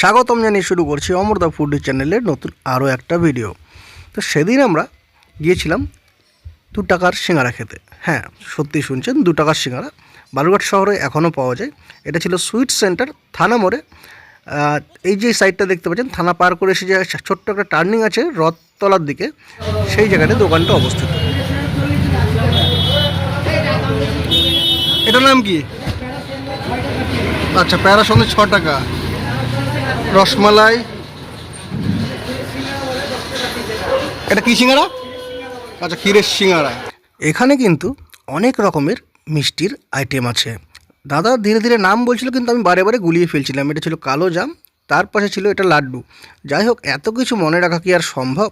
স্বাগতম জানিয়ে শুরু করছি অমৃতা ফুড চ্যানেলের নতুন আরও একটা ভিডিও। তো সেদিন আমরা গিয়েছিলাম দু টাকার সিঙ্গারা খেতে। হ্যাঁ সত্যি শুনছেন, দু টাকার সিঙ্গারা। বালুরঘাট শহরে এখনও পাওয়া যায়। এটা ছিল সুইট সেন্টার, থানা মোড়ে। এই যে সাইডটা দেখতে পাচ্ছেন, থানা পার করে এসে যে ছোট্ট একটা টার্নিং আছে রথতলার দিকে, সেই জায়গাতে দোকানটা অবস্থিত। এটার নাম কি? আচ্ছা প্যারা ছ টাকা। রসমালাই। এটা কি সিঙ্গারা? আচ্ছা ক্ষীরের সিঙ্গারা। এখানে কিন্তু অনেক রকমের মিষ্টির আইটেম আছে। দাদা ধীরে ধীরে নাম বলছিল কিন্তু আমি বারে বারে গুলিয়ে ফেলছিলাম। এটা ছিল কালো জাম তার পাশে ছিল এটা লাড্ডু। যাই হোক এত কিছু মনে রাখা কি আর সম্ভব?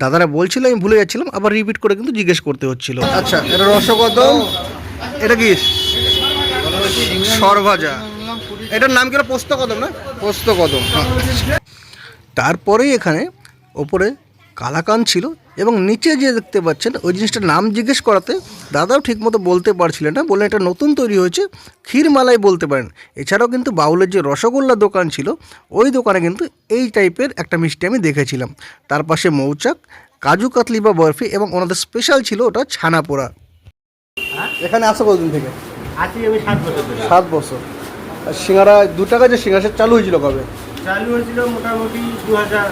দাদারা বলছিল আমি ভুলে যাচ্ছিলাম আবার রিপিট করে কিন্তু জিজ্ঞেস করতে হচ্ছিল। আচ্ছা এটা রসগদম এটা কি? সরভাজা। এটার নাম কি পোস্ত কদম না? পোস্ত কদম হ্যাঁ। তারপরেই এখানে ওপরে কালাকান ছিল এবং নিচে যে দেখতে পাচ্ছেন ওই জিনিসটার নাম জিজ্ঞেস করাতে দাদাও ঠিকমতো বলতে পারছিলেন না বললেন এটা নতুন তৈরি হয়েছে ক্ষীরমালাই বলতে পারেন। এছাড়াও কিন্তু বাউলের যে রসগোল্লা দোকান ছিল ওই দোকানে কিন্তু এই টাইপের একটা মিষ্টি আমি দেখেছিলাম। তার পাশে মৌচাক কাজু কাতলি বা বরফি এবং ওনাদের স্পেশাল ছিল ওটা ছানা পোড়া এখানে আসো কতদিন থেকে? আছি আমি সাত বছর। সিঙ্গারা দু টাকা যে সিঙ্গারা সেটা চালু হয়েছিল কবে? চালু হয়েছিল মোটামুটি দু হাজার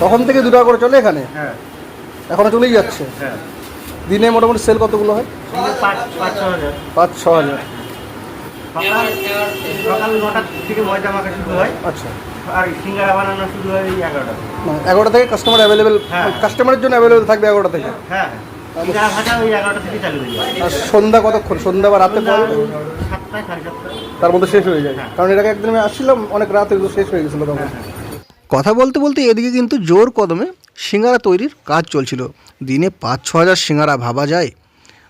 তখন থেকে দু টাকা করে চলে এখানে? হ্যাঁ। এখনও চলেই যাচ্ছে? হ্যাঁ। দিনে মোটামুটি সেল কতগুলো হয়? পাঁচ ছ হাজার। পাঁচ ছ হাজার। সকাল সকাল নটার থেকে ময়দা মাখা শুরু হয়। আচ্ছা। আর সিঙ্গারা বানানো শুরু হয় এগারোটা। থেকে। মানে এগারোটা থেকে কাস্টমার অ্যাভেলেবেল হ্যাঁ। কাস্টমারের জন্য অ্যাভেলেবেল থাকবে এগারোটা থেকে? হ্যাঁ। হয়ে আর সন্ধ্যা কতক্ষণ? সন্ধ্যা বা রাতে তার মধ্যে শেষ হয়ে যায়। হ্যাঁ। কারণ এটাকে একদিন আমি আসছিলাম অনেক রাতে শেষ হয়ে গেছিল তখন। কথা বলতে বলতে এদিকে কিন্তু জোর কদমে সিঙ্গারা তৈরির কাজ চলছিল। দিনে পাঁচ ছ হাজার সিঙ্গারা ভাবা যায়।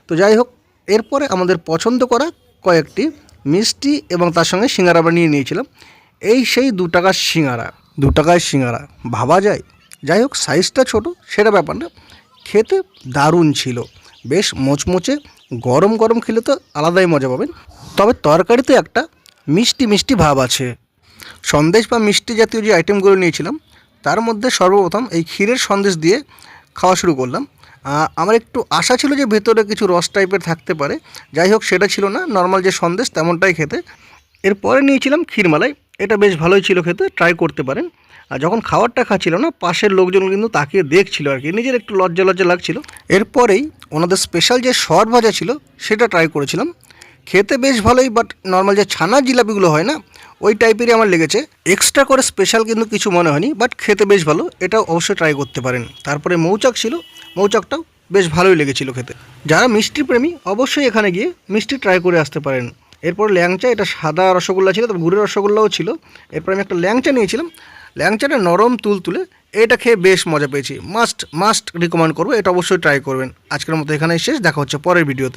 তো যাই হোক এরপরে আমাদের পছন্দ করা কয়েকটি মিষ্টি এবং তার সঙ্গে সিঙ্গারা বানিয়ে নিয়েছিলাম। এই সেই দু টাকার সিঙ্গারা দু টাকায় সিঙ্গারা ভাবা যায়। যাই হোক সাইজটা ছোট সেটা ব্যাপার না। খেতে দারুণ ছিল। বেশ মোচমোচে, গরম গরম খেলে তো আলাদাই মজা পাবেন। তবে তরকারিতে একটা মিষ্টি মিষ্টি ভাব আছে। সন্দেশ বা মিষ্টি জাতীয় যে আইটেমগুলো নিয়েছিলাম, তার মধ্যে সর্বপ্রথম এই ক্ষীরের সন্দেশ দিয়ে খাওয়া শুরু করলাম। আমার একটু আশা ছিল যে ভেতরে কিছু রস টাইপের থাকতে পারে। যাই হোক, সেটা ছিল না। নর্মাল যে সন্দেশ, তেমনটাই খেতে। এরপরে নিয়েছিলাম ক্ষীরমালাই। এটা বেশ ভালোই ছিল খেতে ট্রাই করতে পারেন। আর যখন খাবারটা খাচ্ছিল না, পাশের লোকজন কিন্তু তাকিয়ে দেখছিল আর কি। নিজের একটু লজ্জা লজ্জা লাগছিল। এরপরেই ওনাদের স্পেশাল যে শর্ট ভাজা ছিল, সেটা ট্রাই করেছিলাম। খেতে বেশ ভালোই বাট নর্মাল যে ছানা জিলাপিগুলো হয় না, ওই টাইপেরই আমার লেগেছে। এক্সট্রা করে স্পেশাল কিন্তু কিছু মনে হয়নি বাট খেতে বেশ ভালো, এটা অবশ্যই ট্রাই করতে পারেন। তারপরে মৌচাক ছিল, মৌচাকটাও বেশ ভালোই লেগেছিল খেতে। যারা মিষ্টি প্রেমী অবশ্যই এখানে গিয়ে মিষ্টি ট্রাই করে আসতে পারেন। এরপর ল্যাংচা, এটা সাদা রসগোল্লা ছিল তবে গুড়ের রসগোল্লাও ছিল। এরপর আমি একটা ল্যাংচা নিয়েছিলাম। ল্যাংচাটা নরম তুল তুলে এটা খেয়ে বেশ মজা পেয়েছি। মাস্ট মাস্ট রিকমেন্ড করব, এটা অবশ্যই ট্রাই করবেন। আজকের মতো এখানেই শেষ, দেখা হচ্ছে পরের ভিডিওতে